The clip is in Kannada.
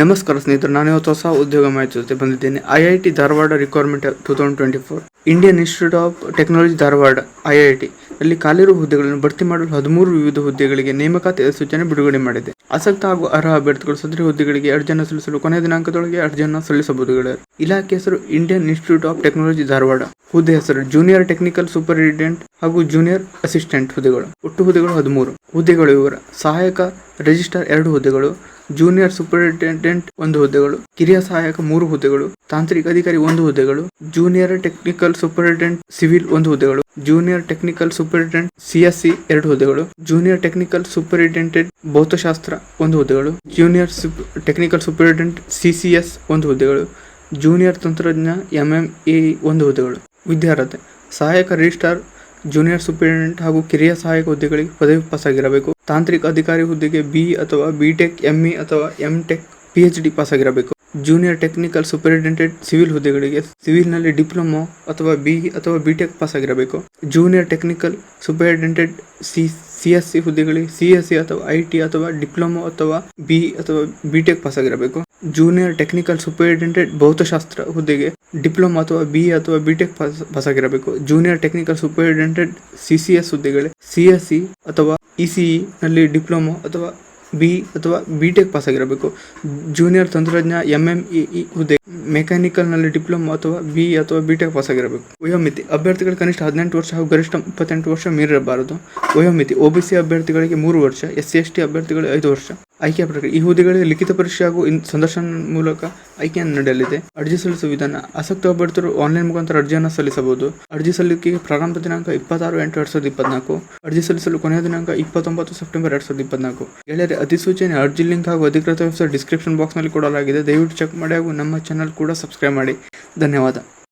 ನಮಸ್ಕಾರ ಸ್ನೇಹಿತರು, ನಾನು ಇವತ್ತು ಹೊಸ ಉದ್ಯೋಗ ಮಾಹಿತಿ ಜೊತೆ ಬಂದಿದ್ದೇನೆ. I I T Dharwad recruitment two thousand twenty four Indian institute of technology Dharwad I I T ಅಲ್ಲಿ ಖಾಲಿರುವ ಹುದ್ದೆಗಳನ್ನು ಭರ್ತಿ ಮಾಡಲು ಹದಿಮೂರು ವಿವಿಧ ಹುದ್ದೆಗಳಿಗೆ ನೇಮಕಾತಿ ಸೂಚನೆ ಬಿಡುಗಡೆ ಮಾಡಿದೆ. ಆಸಕ್ತ ಹಾಗೂ ಅರ್ಹ ಅಭ್ಯರ್ಥಿಗಳು ಸದರಿ ಹುದ್ದೆಗಳಿಗೆ ಅರ್ಜಿಯನ್ನು ಸಲ್ಲಿಸಲು ಕೊನೆಯ ದಿನಾಂಕದೊಳಗೆ ಅರ್ಜಿಯನ್ನು ಸಲ್ಲಿಸಬಹುದು. ಇಲಾಖೆ ಹೆಸರು Indian institute of technology Dharwad. ಹುದ್ದೆ ಹೆಸರು ಜೂನಿಯರ್ ಟೆಕ್ನಿಕಲ್ ಸೂಪರಿಂಟೆಂಡೆಂಟ್ ಹಾಗೂ ಜೂನಿಯರ್ ಅಸಿಸ್ಟೆಂಟ್ ಹುದ್ದೆಗಳು. ಒಟ್ಟು ಹುದ್ದೆಗಳು ಹದಿಮೂರು. ಹುದ್ದೆಗಳು ವಿವರ. ಸಹಾಯಕ ರಿಜಿಸ್ಟರ್ ಎರಡು ಹುದ್ದೆಗಳು. ಜೂನಿಯರ್ ಸೂಪರಿಂಟೆಂಡೆಂಟ್ ಒಂದು ಹುದ್ದೆಗಳು, ಕಿರಿಯ ಸಹಾಯಕ ಮೂರು ಹುದ್ದೆಗಳು, ತಾಂತ್ರಿಕ ಅಧಿಕಾರಿ ಒಂದು ಹುದ್ದೆಗಳು ಜೂನಿಯರ್ ಟೆಕ್ನಿಕಲ್ ಸೂಪರಿಂಟೆಂಡೆಂಟ್ ಸಿವಿಲ್ ಒಂದು ಹುದ್ದೆಗಳು ಜೂನಿಯರ್ ಟೆಕ್ನಿಕಲ್ ಸೂಪರಿಂಟೆಂಡೆಂಟ್ ಸಿಎಸ್ಸಿ ಎರಡು ಹುದ್ದೆಗಳು ಜೂನಿಯರ್ ಟೆಕ್ನಿಕಲ್ ಸೂಪರಿಂಟೆಂಡೆಂಟ್ ಭೌತಶಾಸ್ತ್ರ ಒಂದು ಹುದ್ದೆಗಳು ಜೂನಿಯರ್ ಟೆಕ್ನಿಕಲ್ ಸೂಪರಿಂಟೆಂಡೆಂಟ್ ಸಿಸಿಎಸ್ ಒಂದು ಹುದ್ದೆಗಳು ಜೂನಿಯರ್ ತಂತ್ರಜ್ಞ ಎಂಎಂಎ ಒಂದು ಹುದ್ದೆಗಳು. ವಿದ್ಯಾರ್ಹತೆ, ಸಹಾಯಕ ರಿಜಿಸ್ಟ್ರಾರ್ ಜೂನಿಯರ್ ಸೂಪರಿಂಟೆಂಡೆಂಟ್ ಹಾಗೂ ಕಿರಿಯ ಸಹಾಯಕ ಹುದ್ದೆಗಳಿಗೆ ಪದವಿ ಪಾಸ್ ಆಗಿರಬೇಕು ತಾಂತ್ರಿಕ ಅಧಿಕಾರಿ ಹುದ್ದೆಗೆ ಬಿ ಅಥವಾ ಬಿಟೆಕ್ ಎಂಇ ಅಥವಾ M tech PH D pass ಆಗಿರಬೇಕು ಜೂನಿಯರ್ ಟೆಕ್ನಿಕಲ್ ಸೂಪರಿಂಟೆಂಡೆಂಟ್ ಸಿವಿಲ್ ಹುದ್ದೆಗಳಿಗೆ ಸಿವಿಲ್ನಲ್ಲಿ ಡಿಪ್ಲೊಮೊ ಅಥವಾ ಬಿ ಅಥವಾ ಬಿಟೆಕ್ ಪಾಸ್ ಆಗಿರಬೇಕು junior technical superintendent C C S C ಹುದ್ದೆಗಳಿಗೆ ಸಿ ಎಸ್ ಸಿ ಅಥವಾ ಐಟಿ ಅಥವಾ ಡಿಪ್ಲೊಮೊ ಅಥವಾ ಬಿ ಅಥವಾ ಬಿಟೆಕ್ ಪಾಸ್ ಆಗಿರಬೇಕು ಜೂನಿಯರ್ ಟೆಕ್ನಿಕಲ್ ಸೂಪರಿಂಟೆಂಡೆಂಟ್ ಭೌತಶಾಸ್ತ್ರ ಹುದ್ದೆಗೆ ಡಿಪ್ಲೊಮಾ ಅಥವಾ ಬಿ ಅಥವಾ ಬಿಟೆಕ್ ಪಾಸ್ ಪಾಸ್ ಆಗಿರಬೇಕು. Junior technical superintendent C C S ಹುದ್ದೆಗಳಿಗೆ ಸಿ ಎಸ್ ಸಿ ಅಥವಾ ಇಸಿಇ ನಲ್ಲಿ ಡಿಪ್ಲೊಮಾ ಅಥವಾ ಬಿ ಅಥವಾ ಬಿಟೆಕ್ ಪಾಸ್ ಆಗಿರಬೇಕು. ಜೂನಿಯರ್ ತಂತ್ರಜ್ಞ ಎಂಎಂಇ ಹುದ್ದೆ ಮೆಕ್ಯಾನಿಕಲ್ನಲ್ಲಿ ಡಿಪ್ಲೊಮಾ ಅಥವಾ ಬಿ ಅಥವಾ ಬಿಟೆಕ್ ಪಾಸ್ ಆಗಿರಬೇಕು. ವಯೋಮಿತಿ ಅಭ್ಯರ್ಥಿಗಳು ಕನಿಷ್ಠ ಹದಿನೆಂಟು ವರ್ಷ ಹಾಗೂ ಗರಿಷ್ಠ ಇಪ್ಪತ್ತೆಂಟು ವರ್ಷ ಮೀರಿರಬಾರದು. ವಯೋಮಿತಿ ಒಬಿಸಿ ಅಭ್ಯರ್ಥಿಗಳಿಗೆ ಮೂರು ವರ್ಷ ಎಸ್ ಸಿ ಎಸ್ ಟಿ ಅಭ್ಯರ್ಥಿಗಳಿಗೆ ಐದು ವರ್ಷ. ಆಯ್ಕೆ ಪ್ರಕ್ರಿಯೆ. ಈ ಹುದ್ದೆಗಳಿಗೆ ಲಿಖಿತ ಪರೀಕ್ಷೆ ಹಾಗೂ ಸಂದರ್ಶನ ಮೂಲಕ ಆಯ್ಕೆಯನ್ನು ನಡೆಯಲಿದೆ ಅರ್ಜಿ ಸಲ್ಲಿಸುವ ವಿಧಾನ, ಆಸಕ್ತ ಅಭ್ಯರ್ಥಿಗಳು ಆನ್ಲೈನ್ ಮುಖಾಂತರ ಅರ್ಜಿಯನ್ನು ಸಲ್ಲಿಸಬಹುದು. ಅರ್ಜಿ ಸಲ್ಲಿಕೆಗೆ ಪ್ರಾರಂಭ ದಿನಾಂಕ ಇಪ್ಪತ್ತಾರು ಎಂಟು ಎರಡ್ ಸಾವಿರದ ಇಪ್ಪತ್ನಾಲ್ಕು. ಅರ್ಜಿ ಸಲ್ಲಿಸಲು ಕೊನೆಯ ದಿನಾಂಕ ಇಪ್ಪತ್ತೊಂಬತ್ತು ಸೆಪ್ಟೆಂಬರ್ ಎರಡ್ ಸಾವಿರದ ಇಪ್ಪತ್ನಾಲ್ಕು. ಗೆಳೆಯರೆ ಅಧಿಸೂಚನೆ, ಅರ್ಜಿ ಲಿಂಕ್ ಹಾಗೂ ಅಧಿಕೃತ ವೆಬ್ಸೈಟ್ ಡಿಸ್ಕ್ರಿಪ್ಷನ್ ಬಾಕ್ಸ್ನಲ್ಲಿ ಕೊಡಲಾಗಿದೆ. ದಯವಿಟ್ಟು ಚೆಕ್ ಮಾಡಿ ಹಾಗೂ ನಮ್ಮ ಚಾನಲ್ ಕೂಡ ಸಬ್ಸ್ಕ್ರೈಬ್ ಮಾಡಿ. ಧನ್ಯವಾದ.